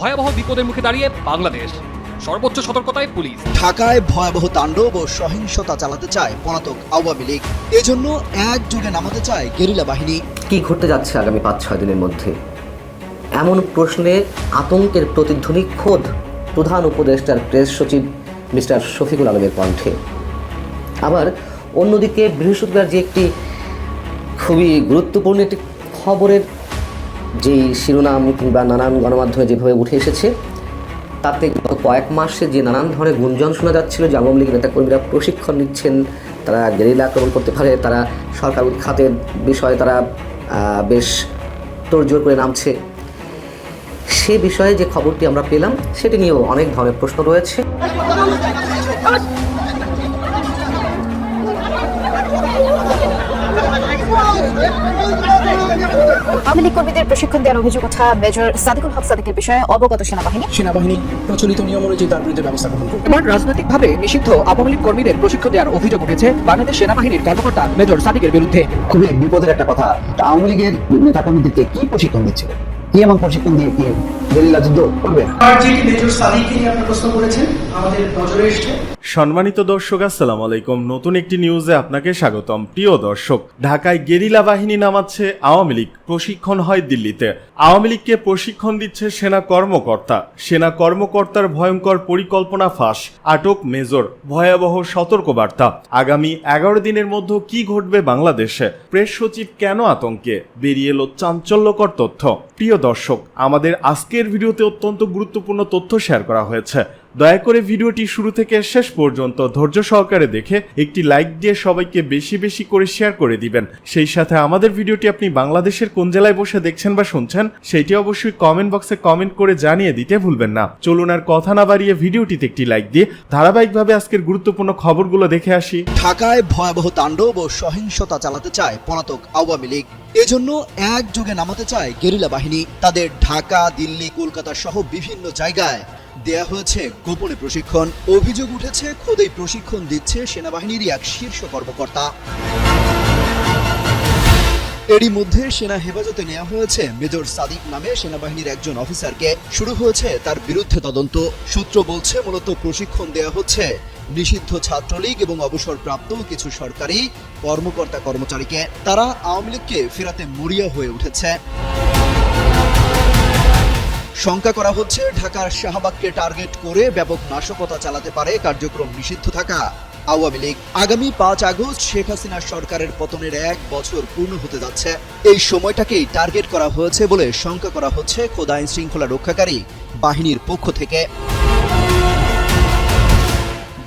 ভয়াবহ বিপদের মুখে দাঁড়িয়ে বাংলাদেশ। সর্বোচ্চ সতর্কতায় পুলিশ। ঢাকায় ভয়াবহ তাণ্ডব ও সহিংসতা চালাতে চায় পলাতক আওয়ামী লীগ। এজন্য একযোগে নামাতে চায় গেরিলা বাহিনী। কি ঘটতে যাচ্ছে আগামী পাঁচ ছয় দিনের মধ্যে? এমন প্রশ্নে আতঙ্কের প্রতিধ্বনি খোদ প্রধান উপদেষ্টার প্রেস সচিব মিস্টার শফিকুল আলমের কণ্ঠে। আবার অন্যদিকে বৃহস্পতিবার যে একটি খুবই গুরুত্বপূর্ণ একটি খবরের যেই শিরোনাম কিংবা নানান গণমাধ্যমে যেভাবে উঠে এসেছে, তাতে গত কয়েক মাসে যে নানান ধরনের গুঞ্জন শোনা যাচ্ছিল যে আওয়ামী লীগের নেতাকর্মীরা প্রশিক্ষণ নিচ্ছেন, তারা গেরিলা আক্রমণ করতে পারে, তারা সরকার উৎখাতের বিষয়ে তারা বেশ তোড়জোড় করে নামছে। সে বিষয়ে যে খবরটি আমরা পেলাম, সেটি নিয়েও অনেক ধরনের প্রশ্ন রয়েছে। আওয়ামী লীগ কর্মীদের প্রশিক্ষণ দেওয়ার অভিযোগ ওঠা মেজর সাদিকুল হক সাদিকের বিষয়ে অবগত সেনাবাহিনী। সেনাবাহিনী প্রচলিত নিয়ম অনুযায়ী তার বিরুদ্ধে ব্যবস্থা গ্রহণ করবে এবার রাজনৈতিকভাবে নিষিদ্ধ আওয়ামী লীগ কর্মীদের প্রশিক্ষণ দেওয়ার অভিযোগ উঠেছে বাংলাদেশ সেনাবাহিনীর কর্মকর্তা মেজর সাদিকের বিরুদ্ধে। খুবই বিপদের একটা কথা। আওয়ামী লীগের নেতা কর্মীদেরকে কি প্রশিক্ষণ দিচ্ছিল কি এমন প্রশিক্ষণ দিয়ে কি? গেরিলা যুদ্ধ করবে? আর মেজর সাদিকে আপনি প্রশ্ন করেছেন আমাদের নজরে এসছে। সম্মানিত দর্শক আসসালাম আলাইকুম। নতুন একটি নিউজে আপনাকে স্বাগতম। প্রিয় দর্শক ঢাকায় গেরিলা বাহিনী নামাচ্ছে আওয়ামী লীগ। প্রশিক্ষণ হয় দিল্লিতে। আওয়ামী লীগকে প্রশিক্ষণ দিচ্ছে সেনা কর্মকর্তা। সেনা কর্মকর্তার ভয়ঙ্কর পরিকল্পনা ফাঁস, আটক মেজর, ভয়াবহ সতর্কবার্তা। আগামী এগারো দিনের মধ্যে কি ঘটবে বাংলাদেশে? প্রেস সচিব কেন আতঙ্কে? বেরিয়ে এলো চাঞ্চল্যকর তথ্য। প্রিয় দর্শক, আমাদের আজকের ভিডিওতে অত্যন্ত গুরুত্বপূর্ণ তথ্য শেয়ার করা হয়েছে। দয়া করে ভিডিওটি শুরু থেকে শেষ পর্যন্ত ধৈর্য সহকারে দেখে একটি লাইক দিয়ে সবাইকে বেশি বেশি করে শেয়ার করে দিবেন। সেই সাথে আমাদের ভিডিওটি আপনি বাংলাদেশের কোন জেলায় বসে দেখছেন বা শুনছেন, সেটি অবশ্যই কমেন্ট বক্সে কমেন্ট করে জানিয়ে দিতে ভুলবেন না। চলুন আর কথা না বাড়িয়ে ভিডিওটিতে একটি লাইক দিয়ে ধারাবাহিকভাবে আজকের গুরুত্বপূর্ণ খবরগুলো দেখে আসি। ঢাকায় ভয়াবহ তাণ্ডব ও সহিংসতা চালাতে চায় পলাতক আওয়ামী লীগ। এজন্য একযোগে নামাতে চায় গেরিলা বাহিনী। তাদের ঢাকা, দিল্লি, কলকাতা সহ বিভিন্ন জায়গায় দেয়া হয়েছে গোপনে প্রশিক্ষণ। অভিযোগ উঠেছে, খোদ এই প্রশিক্ষণ দিচ্ছে সেনাবাহিনীর এক শীর্ষ কর্মকর্তা। এরই মধ্যে সেনা হেফাজতে নেওয়া হয়েছে মেজর সাদিক নামে সেনাবাহিনীর একজন অফিসারকে। শুরু হয়েছে তার বিরুদ্ধে তদন্ত। সূত্র বলছে, মূলত প্রশিক্ষণ দেওয়া হচ্ছে নিষিদ্ধ ছাত্রলীগ এবং অবসরপ্রাপ্ত কিছু সরকারি কর্মকর্তা কর্মচারীকে তারা আওয়ামী লীগকে ফেরাতে মরিয়া হয়ে উঠেছে। শঙ্কা করা হচ্ছে, ঢাকার শাহবাগকে টার্গেট করে ব্যাপক নাশকতা চালাতে পারে কার্যক্রম নিষিদ্ধ থাকা। আওয়ামী লীগ, আগামী পাঁচ আগস্ট শেখ হাসিনা সরকারের পতনের এক বছর পূর্ণ হতে যাচ্ছে। এই সময়টাকেই টার্গেট করা হয়েছে বলে শঙ্কা করা হচ্ছে খোদাই আইন শৃঙ্খলা রক্ষাকারী বাহিনীর পক্ষ থেকে।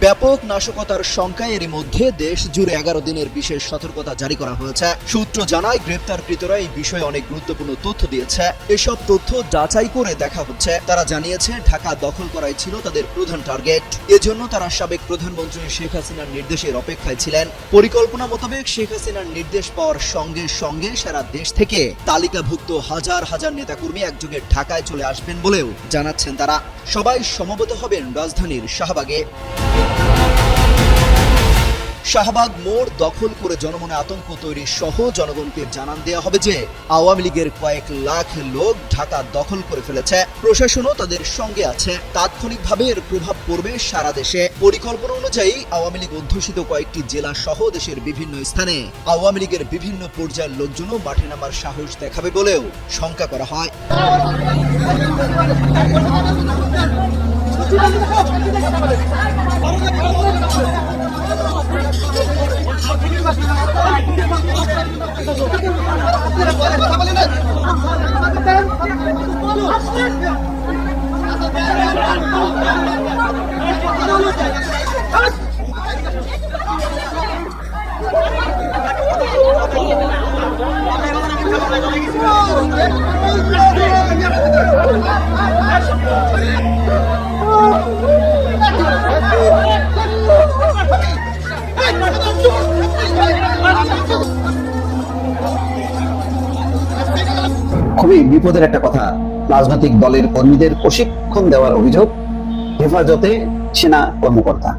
ব্যাপক নাশকতার শঙ্কায় এর মধ্যে দেশ জুড়ে এগারো দিনের বিশেষ সতর্কতা জারি করা হয়েছে। সূত্র জানায়, গ্রেপ্তারকৃতরা এই বিষয়ে অনেক গুরুত্বপূর্ণ তথ্য দিয়েছে। এসব তথ্য যাচাই করে দেখা হচ্ছে। তারা জানিয়েছে, ঢাকা দখল করাই ছিল তাদের প্রধান টার্গেট। এজন্য তারা সাবেক প্রধানমন্ত্রী শেখ হাসিনার নির্দেশের অপেক্ষায় ছিলেন। পরিকল্পনা মোতাবেক শেখ হাসিনার নির্দেশ পাওয়ার সঙ্গে সঙ্গে সারা দেশ থেকে তালিকাভুক্ত হাজার হাজার নেতাকর্মী একযোগে ঢাকায় চলে আসবেন বলেও জানাচ্ছেন তারা। সবাই সমবেত হবেন রাজধানীর শাহবাগে। শাহবাগ মোড় দখল করে জনমনে আতঙ্ক তৈরি সহ জনগণকে জানান দেওয়া হবে যে, আওয়ামী লীগের কয়েক লাখ লোক ঢাকা দখল করে ফেলেছে। প্রশাসনও তাদের সঙ্গে আছে। তাৎক্ষণিকভাবে এর প্রভাব পড়বে সারা দেশে। পরিকল্পনা অনুযায়ী আওয়ামী লীগ অধ্যুষিত কয়েকটি জেলা সহ দেশের বিভিন্ন স্থানে। আওয়ামী লীগের বিভিন্ন পর্যায়ের লোকজনও মাঠে নামার সাহস দেখাবে বলেও শঙ্কা করা হয়। Oh, খুবই বিপদের একটা কথা। রাজনৈতিক দলের কর্মীদের প্রশিক্ষণ দেওয়ার অভিযোগ, হেফাজতে সেনা কর্মকর্তা।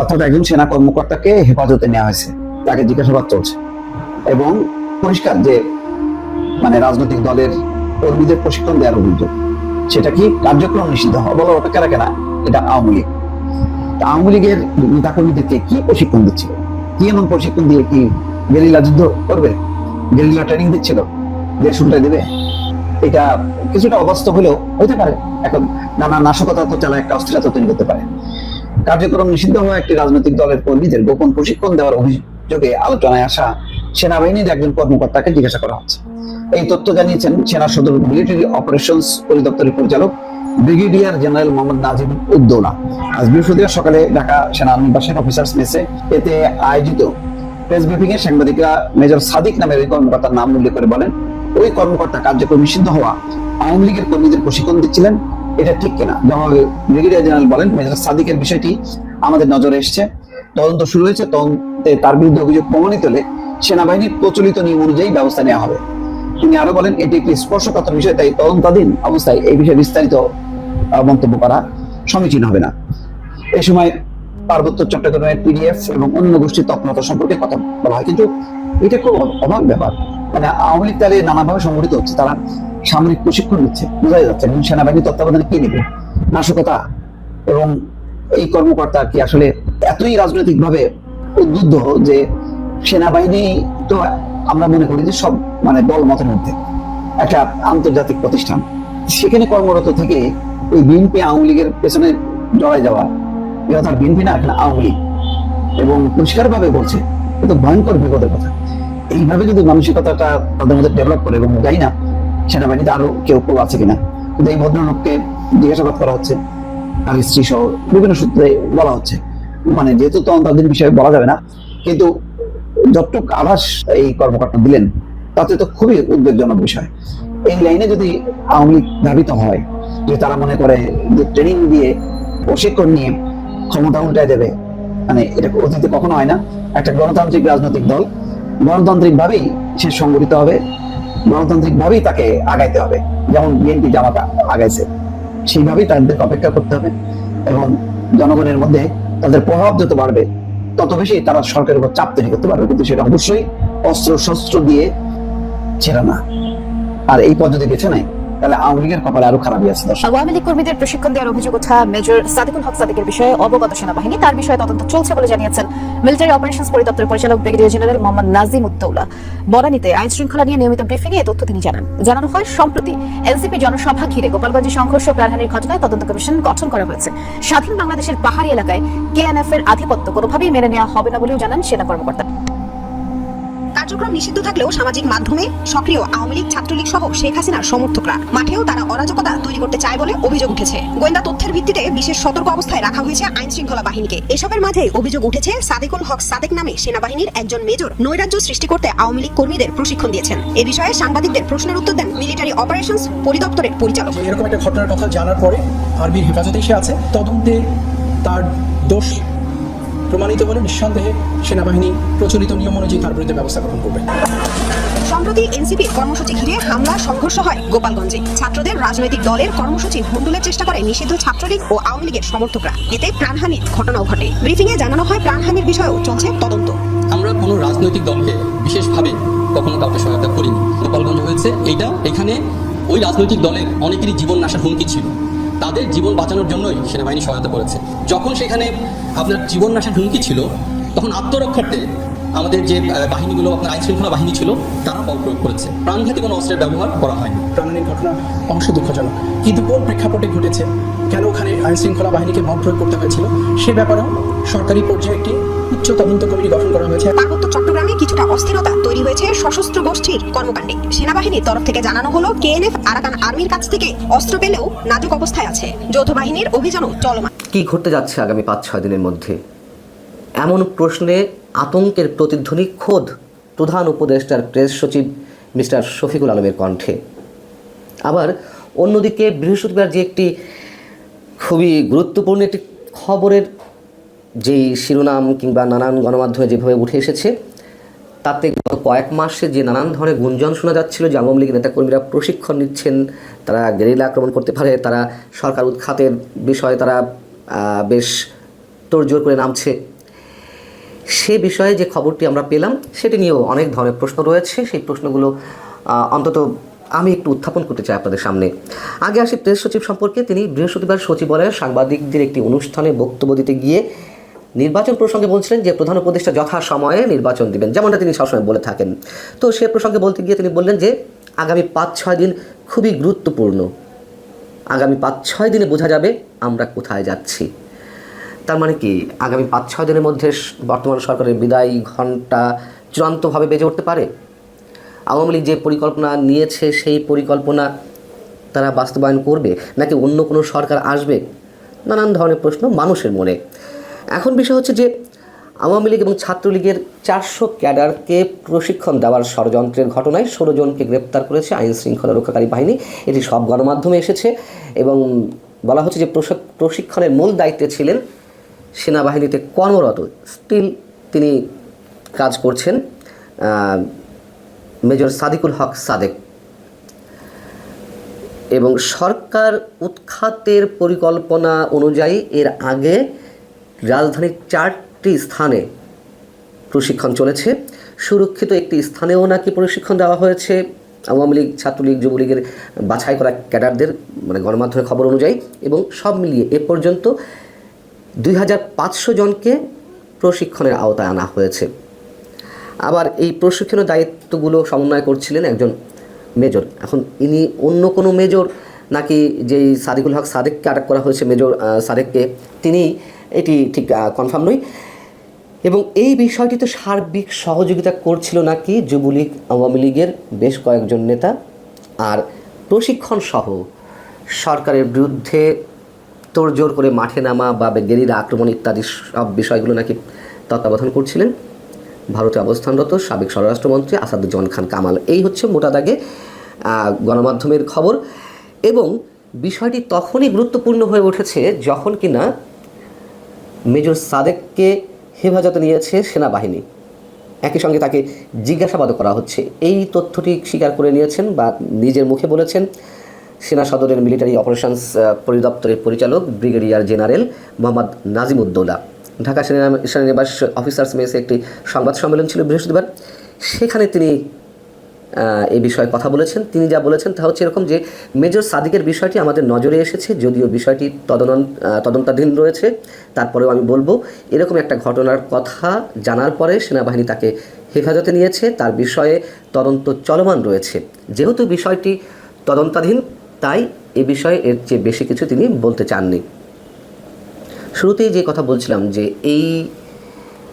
অর্থাৎ একজন সেনা কর্মকর্তাকে হেফাজতে নেওয়া হয়েছে, তাকে জিজ্ঞাসাবাদ চলছে। এবং পরিষ্কার যে মানে রাজনৈতিক দলের কর্মীদের প্রশিক্ষণ দেওয়ার অভিযোগ, সেটা কি কার্যক্রম নিষিদ্ধ হওয়া বলার অপেক্ষা রাখে না? এটা আওয়ামী লীগ। তা আওয়ামী লীগের নেতাকর্মীদেরকে কি প্রশিক্ষণ দিচ্ছিল কি এমন প্রশিক্ষণ দিয়ে কি গেরিলা যুদ্ধ করবে? গেরিলা ট্রেনিং দিচ্ছিল? উল্টায় দেবে। এটা কিছুটা অবাস্তব হলেও হতে পারে। এখন নানা নাশকতা তো চালা একটা অস্থিরতা তৈরি করতে পারে। কার্যক্রম নিষিদ্ধ হওয়া একটি রাজনৈতিক দলের কর্মীদের গোপন প্রশিক্ষণ দেওয়ার অভিযোগে আলোচনায় আসা সেনাবাহিনীর একজন কর্মকর্তাকে জিজ্ঞাসা করা হচ্ছে। এই তথ্য জানিয়েছেন সেনা সদর মিলিটারি অপারেশনস পরিদপ্তরের পরিচালক ব্রিগেডিয়ার জেনারেল মোহাম্মদ নাজিম উদ্দৌলা। আজ বৃহস্পতিবার সকালে ঢাকা সেনা নির্বাসন অফিসার্স মেসে এতে আয়োজিত প্রেস ব্রিফিং এ সাংবাদিকরা মেজর সাদিক নামের ওই কর্মকর্তার নাম উল্লেখ করে বলেন ওই কর্মকর্তা কার্যক্রম নিষিদ্ধ হওয়া আওয়ামী লীগের কর্মীদের প্রশিক্ষণ দিচ্ছিলেন, এটা ঠিক কিনা? জবাবে ব্রিগেডিয়ার জেনারেল বলেন মেজর সাদিকের বিষয়টি আমাদের নজরে এসেছে। তদন্ত শুরু হয়েছে, তদন্তে তার বিরুদ্ধে অভিযোগ প্রমাণিত হলে সেনাবাহিনীর প্রচলিত নিয়ম অনুযায়ী ব্যবস্থা নেওয়া হবে। তিনি আরও বলেন, এটি একটি স্পর্শকাতর বিষয়, তাই তদন্তাধীন অবস্থায় এই বিষয়ে বিস্তারিত মন্তব্য করা সমীচীন হবে না। এই সময় পার্বত্য চট্টগ্রামের পিডিএফ এবং অন্য গোষ্ঠীর তৎপরতা সম্পর্কে কথা বলা হয়, কিন্তু এটা খুব অবাক ব্যাপার। মানে আওয়ামী লীগ তাহলে নানাভাবে সংগঠিত হচ্ছে, তারা সামরিক প্রশিক্ষণ নিচ্ছে, বোঝাই যাচ্ছে, এবং সেনাবাহিনীর তত্ত্বাবধানে কে নেবে? নাশকতা এবং এই কর্মকর্তা কি আসলে এতই রাজনৈতিক ভাবে উদ্বুদ্ধ যে সেনাবাহিনী তো আমরা মনে করি যে সব মানে দল মতের মধ্যে একটা আন্তর্জাতিক প্রতিষ্ঠান। সেখানে কর্মরত থেকে ওই বিএনপি আওয়ামী লীগের পেছনে জড়ায় যাওয়া এটা তার বিএনপি না আওয়ামী লীগ। এবং পরিষ্কার ভাবে বলছে, এটা ভয়ঙ্কর বিপদের কথা। এইভাবে যদি মানসিকতাটা তাদের মধ্যে ডেভেলপ করে, এবং জানি না সেনাবাহিনীতে আরও কেউ কেউ আছে কিনা, কিন্তু এই ভদ্রলোককে জিজ্ঞাসাবাদ করা হচ্ছে আর স্ত্রী সহ বিভিন্ন সূত্রে বলা হচ্ছে। মানে যেহেতু তদন্তাধীন বিষয়ে বলা যাবে না, কিন্তু যতটুক আভাস এই কর্মকর্তা দিলেন, তাতে তো খুবই উদ্বেগজনক বিষয়। এই লাইনে যদি আওয়ামী লীগ ধাবিত হয়, যে তারা মনে করে যে ট্রেনিং দিয়ে প্রশিক্ষণ নিয়ে ক্ষমতা উল্টায় দেবে মানে এটা অতীতে কখনো হয় না, একটা গণতান্ত্রিক রাজনৈতিক দল গণতান্ত্রিক ভাবেই সে সংগঠিত হবে গণতান্ত্রিক ভাবেই তাকে আগাইতে হবে। যেমন বিএনপি জামাতা আগাইছে, সেইভাবেই তাদেরকে অপেক্ষা করতে হবে এবং জনগণের মধ্যে তাদের প্রভাব যত বাড়বে, তত বেশি তারা সরকারের উপর চাপ তৈরি করতে পারবে। কিন্তু সেটা অবশ্যই অস্ত্র শস্ত্র দিয়ে ছেড়ে না। আর এই পদ্ধতি বেছে নাই তাহলে আওয়ামী লীগের কপালে আরও খারাপই আছে আওয়ামী লীগ কর্মীদের প্রশিক্ষণ দেওয়ার অভিযোগ ওঠা মেজর হক বিষয়ে অবগত সেনাবাহিনী। তার বিষয়ে তদন্ত চলছে বলে জানিয়েছেন মিলিটারি পরিদপ্তরের পরিচালক ব্রিগেডিয়ার জেনারেল মোহাম্মদ নাজিম উদ্দৌলা। আইন শৃঙ্খলা নিয়ে নিয়মিত ব্রিফিং এ তথ্য তিনি জানান। জানানো হয়, সম্প্রতি এনসিপি জনসভা ঘিরে গোপালগঞ্জে সংঘর্ষ প্রাণহানির ঘটনায় তদন্ত কমিশন গঠন করা হয়েছে। স্বাধীন বাংলাদেশের পাহাড়ি এলাকায় কেএনএফ এর আধিপত্য কোনোভাবেই মেনে নেওয়া হবে না বলেও জানান সেনা কর্মকর্তা। কার্যক্রম নিষিদ্ধ থাকলেও সামাজিক মাধ্যমে সক্রিয় আওয়ামী লীগ, ছাত্রলীগ সহ শেখ হাসিনার সমর্থকরা। মাঠেও তারা অরাজকতা তৈরি করতে চায় বলে অভিযোগ উঠেছে। গোয়েন্দা তথ্যের ভিত্তিতে বিশেষ সতর্ক অবস্থায় রাখা হয়েছে আইন শৃঙ্খলা বাহিনীকে। এসবের মাঝে অভিযোগ উঠেছে, সাদেকুল হক সাদেক নামে সেনাবাহিনীর একজন মেজর নৈরাজ্য সৃষ্টি করতে আওয়ামী লীগ কর্মীদের প্রশিক্ষণ দিয়েছেন। এ বিষয়ে সাংবাদিকদের প্রশ্নের উত্তর দেন মিলিটারি অপারেশনস পরিদপ্তরের পরিচালক। এরকম একটা ঘটনার কথা জানার পরে আর্মির হেফাজতে এসে আছে। তদন্তে তার দোষ প্রমাণিত হলে নিঃসন্দেহে সেনাবাহিনী প্রচলিত নিয়ম অনুযায়ী তার বিরুদ্ধে ব্যবস্থা গ্রহণ করবে। সম্প্রতি এনসিপির কর্মসূচি ঘিরে হামলা সংঘর্ষ হয় গোপালগঞ্জে। ছাত্রদের রাজনৈতিক দলের কর্মসূচি ভণ্ডুলের চেষ্টা করে নিষিদ্ধ ছাত্রলীগ ও আওয়ামী লীগের সমর্থকরা। এতে প্রাণহানির ঘটনাও ঘটে। ব্রিফিং এ জানানো হয় প্রাণহানির বিষয়েও চলছে তদন্ত। আমরা কোনো রাজনৈতিক দলকে বিশেষভাবে কখনো কাউকে সহায়তা করিনি। গোপালগঞ্জ হয়েছে এইটা এখানে ওই রাজনৈতিক দলের অনেকেরই জীবন নাশার হুমকি ছিল। তাদের জীবন বাঁচানোর জন্যই সেনাবাহিনী সহায়তা করেছে। যখন সেখানে আপনার জীবন নাশের হুমকি ছিল, তখন আত্মরক্ষার্থে আমাদের যে আহ, বাহিনীগুলো আপনার আইন শৃঙ্খলা বাহিনী ছিল তারা বল প্রয়োগ করেছে। প্রাণঘাতী কোনো অস্ত্রের ব্যবহার করা হয়নি। প্রাণহানির ঘটনা অংশ দুঃখজনক। কিন্তু কোন প্রেক্ষাপটে ঘটেছে? কেন ওখানে আইন শৃঙ্খলা বাহিনীকে বল প্রয়োগ করতে হয়েছিল? সে ব্যাপারেও সরকারি পর্যায়ে একটি উচ্চ তদন্ত কমিটি গঠন করা হয়েছে। পার্বত্য চট্টগ্রামে কিছুটা অস্থিরতা তৈরি হয়েছে সশস্ত্র গোষ্ঠীর কর্মকাণ্ডে। সেনাবাহিনীর তরফ থেকে জানানো হলো কেএনএফ আরাকান আর্মির কাছ থেকে অস্ত্র পেলেও নাজুক অবস্থায় আছে। যৌথ বাহিনীর অভিযানও চলমান। কি ঘটতে যাচ্ছে আগামী পাঁচ ছয় দিনের মধ্যে? এমন প্রশ্নে আতঙ্কের প্রতিধ্বনি খোদ প্রধান উপদেষ্টার প্রেস সচিব মিস্টার শফিকুল আলমের কণ্ঠে। আবার অন্যদিকে বৃহস্পতিবার যে একটি খুবই গুরুত্বপূর্ণ একটি খবরের যেই শিরোনাম কিংবা নানান গণমাধ্যমে যেভাবে উঠে এসেছে, তাতে গত কয়েক মাসে যে নানান ধরনের গুঞ্জন শোনা যাচ্ছিল যে আওয়ামী লীগের নেতাকর্মীরা প্রশিক্ষণ নিচ্ছেন, তারা গেরিলা আক্রমণ করতে পারে, তারা সরকার উৎখাতের বিষয়ে তারা বেশ তোড়জোড় করে নামছে। সে বিষয়ে যে খবরটি আমরা পেলাম, সেটি নিয়েও অনেক ধরনের প্রশ্ন রয়েছে। সেই প্রশ্নগুলো অন্তত আমি একটু উত্থাপন করতে চাই আপনাদের সামনে। আগে আসি প্রেস সচিব সম্পর্কে। তিনি বৃহস্পতিবার সচিবালয়ে সাংবাদিকদের একটি অনুষ্ঠানে বক্তব্য দিতে গিয়ে নির্বাচন প্রসঙ্গে বলছিলেন যে, প্রধান উপদেষ্টা যথা সময়ে নির্বাচন দিবেন, যেমনটা তিনি সবসময় বলে থাকেন। তো সে প্রসঙ্গে বলতে গিয়ে তিনি বললেন যে, আগামী পাঁচ ছয় দিন খুবই গুরুত্বপূর্ণ। আগামী পাঁচ ছয় দিনে বোঝা যাবে আমরা কোথায় যাচ্ছি। তার মানে কি? আগামী পাঁচ, ছয় দিনের মধ্যে বর্তমান সরকারের বিদায় ঘণ্টা চূড়ান্তভাবে বেজে উঠতে পারে? আওয়ামী লীগ যে পরিকল্পনা নিয়েছে, সেই পরিকল্পনা তারা বাস্তবায়ন করবে নাকি অন্য কোনো সরকার আসবে? নানান ধরনের প্রশ্ন মানুষের মনে। এখন বিষয় হচ্ছে যে, আওয়ামী লীগ এবং ছাত্রলীগের চারশো ক্যাডারকে প্রশিক্ষণ দেওয়ার ষড়যন্ত্রের ঘটনায় ষোলো জনকে গ্রেপ্তার করেছে আইন শৃঙ্খলা রক্ষাকারী বাহিনী। এটি সব গণমাধ্যমে এসেছে এবং বলা হচ্ছে যে প্রশিক- প্রশিক্ষণের মূল দায়িত্বে ছিলেন সেনাবাহিনীতে কর্মরত। স্টিল তিনি কাজ করছেন মেজর সাদিকুল হক সাদেক। এবং সরকার উৎখাতের পরিকল্পনা অনুযায়ী এর আগে রাজধানীর চারটি স্থানে প্রশিক্ষণ চলেছে। সুরক্ষিত একটি স্থানেও নাকি প্রশিক্ষণ দেওয়া হয়েছে। আওয়ামী লীগ, ছাত্রলীগ, যুবলীগের বাছাই করা ক্যাডারদের মানে গণমাধ্যমের খবর অনুযায়ী। এবং সব মিলিয়ে এ পর্যন্ত দুই হাজার পাঁচশো জনকে প্রশিক্ষণের আওতায় আনা হয়েছে। আবার এই প্রশিক্ষণের দায়িত্বগুলো সমন্বয় করছিলেন একজন মেজর। এখন ইনি অন্য কোনো মেজর নাকি যেই সাদিকুল হক সাদেককে আটক করা হয়েছে, মেজর সাদেককে, তিনি এটি ঠিক কনফার্ম নই। এবং এই বিষয়টিতে সার্বিক সহযোগিতা করছিল নাকি যুবলীগ, আওয়ামী লীগের বেশ কয়েকজন নেতা। আর প্রশিক্ষণ সহ সরকারের বিরুদ্ধে তোড়জোড় করে মাঠে নামা বা গেরিলা আক্রমণ ইত্যাদি সব বিষয়গুলো নাকি তত্ত্বাবধান করছিলেন। ভারতে অবস্থানরত সাবেক স্বরাষ্ট্রমন্ত্রী আসাদুজ্জামান খান কামাল। এই হচ্ছে মোটা দাগে গণমাধ্যমের খবর। এবং বিষয়টি তখনই গুরুত্বপূর্ণ হয়ে উঠেছে যখন কিনা মেজর সাদেককে হেফাজতে নিয়েছে সেনাবাহিনী। একই সঙ্গে তাকে জিজ্ঞাসাবাদও করা হচ্ছে। এই তথ্যটি স্বীকার করে নিয়েছেন বা নিজের মুখে বলেছেন সেনা সদরের মিলিটারি অপারেশনস পরিদপ্তরের পরিচালক ব্রিগেডিয়ার জেনারেল মোহাম্মদ নাজিমুদ্দৌলা। ঢাকা সেনা সেনানিবাস অফিসার্স মেসে একটি সংবাদ সম্মেলন ছিল বৃহস্পতিবার। সেখানে তিনি এই বিষয়ে কথা বলেছেন। তিনি যা বলেছেন তা হচ্ছে এরকম যে, মেজর সাদিকের বিষয়টি আমাদের নজরে এসেছে, যদিও বিষয়টি তদন্ত তদন্তাধীন রয়েছে। তারপরেও আমি বলব, এরকম একটা ঘটনার কথা জানার পরে সেনাবাহিনী তাকে হেফাজতে নিয়েছে। তার বিষয়ে তদন্ত চলমান রয়েছে। যেহেতু বিষয়টি তদন্তাধীন তাই এ বিষয়ে এর চেয়ে বেশি কিছু তিনি বলতে চাননি। শুরুতেই যে কথা বলছিলাম যে এই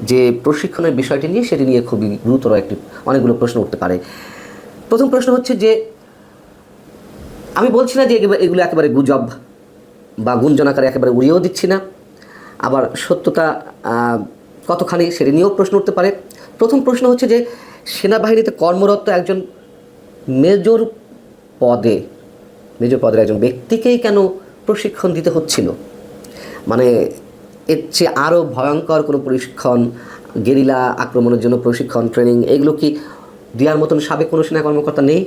যে প্রশিক্ষণের বিষয়টি নিয়ে সেটি নিয়ে খুবই গুরুতর একটি অনেকগুলো প্রশ্ন উঠতে পারে। প্রথম প্রশ্ন হচ্ছে যে আমি বলছি না যে এগুলো- একেবারে গুজব বা গুঞ্জন আকারে একেবারে উড়িয়েও দিচ্ছি না। আবার সত্যতা কতখানি সেটি নিয়েও প্রশ্ন উঠতে পারে। প্রথম প্রশ্ন হচ্ছে যে সেনাবাহিনীতে কর্মরত একজন মেজর পদে মেজর পদের একজন ব্যক্তিকেই কেন প্রশিক্ষণ দিতে হচ্ছিল? মানে এর চেয়ে আরও ভয়ঙ্কর কোনো প্রশিক্ষণ, গেরিলা আক্রমণের জন্য প্রশিক্ষণ, ট্রেনিং, এগুলো কি দেওয়ার মতন সাবেক কোনো সেনা কর্মকর্তা নেই?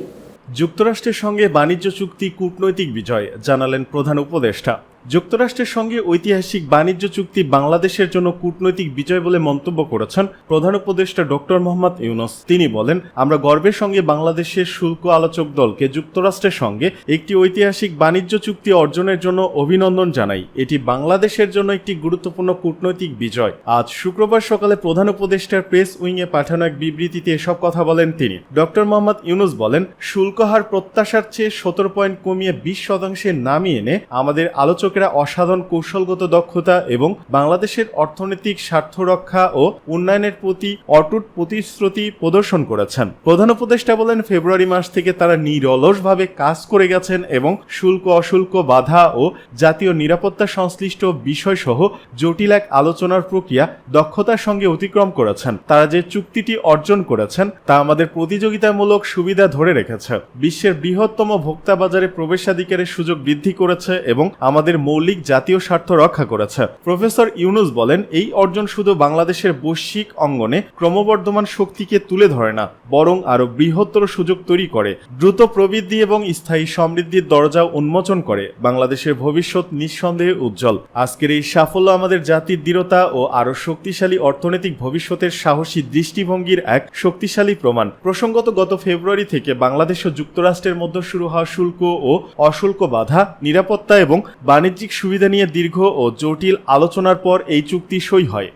যুক্তরাষ্ট্রের সঙ্গে বাণিজ্য চুক্তি, কূটনৈতিক বিজয়, জানালেন প্রধান উপদেষ্টা। যুক্তরাষ্ট্রের সঙ্গে ঐতিহাসিক বাণিজ্য চুক্তি বাংলাদেশের জন্য কূটনৈতিক বিজয় বলে মন্তব্য করেছেন প্রধান উপদেষ্টা ডক্টর মোহাম্মদ ইউনুস। তিনি বলেন, আমরা গর্বের সঙ্গে বাংলাদেশের শুল্ক আলোচক দলকে যুক্তরাষ্ট্রের সঙ্গে একটি ঐতিহাসিক বাণিজ্য চুক্তি অর্জনের জন্য অভিনন্দন জানাই। এটি বাংলাদেশের জন্য একটি গুরুত্বপূর্ণ কূটনৈতিক বিজয়। আজ শুক্রবার সকালে প্রধান উপদেষ্টার প্রেস উইংয়ে পাঠানো এক বিবৃতিতে এসব কথা বলেন তিনি। ডক্টর মোহাম্মদ ইউনুস বলেন, শুল্ক হার প্রত্যাশার চেয়ে সতেরো পয়েন্ট কমিয়ে বিশ শতাংশে নামিয়ে এনে আমাদের আলোচকেরা অসাধারণ কৌশলগত দক্ষতা এবং বাংলাদেশের অর্থনৈতিক স্বার্থ রক্ষা ও উন্নয়নের প্রতি অটুট প্রতিশ্রুতি প্রদর্শন করেছেন। প্রধান উপদেষ্টা বলেন, ফেব্রুয়ারি মাস থেকে তারা নিরলসভাবে কাজ করে গেছেন এবং শুল্ক অশুল্ক বাধা ও জাতীয় নিরাপত্তা সংশ্লিষ্ট বিষয়সহ জটিল এক আলোচনার প্রক্রিয়া দক্ষতার সঙ্গে অতিক্রম করেছেন। তারা যে চুক্তিটি অর্জন করেছেন তা আমাদের প্রতিযোগিতামূলক সুবিধা ধরে রেখেছে। বিশ্বের বৃহত্তম ভোক্তা বাজারে প্রবেশাধিকারের সুযোগ বৃদ্ধি করেছে এবং আমাদের মৌলিক জাতীয় স্বার্থ রক্ষা করেছে। প্রফেসর ইউনুস বলেন, এই অর্জন শুধু বাংলাদেশের বৈশ্বিক অঙ্গনে ক্রমবর্ধমান শক্তিকে তুলে ধরে না, বরং আরও বৃহত্তর সুযোগ তৈরি করে। দ্রুত প্রবৃদ্ধি এবং স্থায়ী সমৃদ্ধির দরজা উন্মোচন করে। বাংলাদেশের ভবিষ্যৎ নিঃসন্দেহে উজ্জ্বল। আজকের এই সাফল্য আমাদের জাতির দৃঢ়তা ও আরও শক্তিশালী অর্থনৈতিক ভবিষ্যতের সাহসী দৃষ্টিভঙ্গির এক শক্তিশালী প্রমাণ। প্রসঙ্গত, গত ফেব্রুয়ারি থেকে বাংলাদেশ ও যুক্তরাষ্ট্রের মধ্যে শুরু হওয়া শুল্ক ও অশুল্ক বাধা, নিরাপত্তা এবং বাণিজ্যিক সুবিধা নিয়ে দীর্ঘ ও জটিল আলোচনার পর এই চুক্তি সই হয়।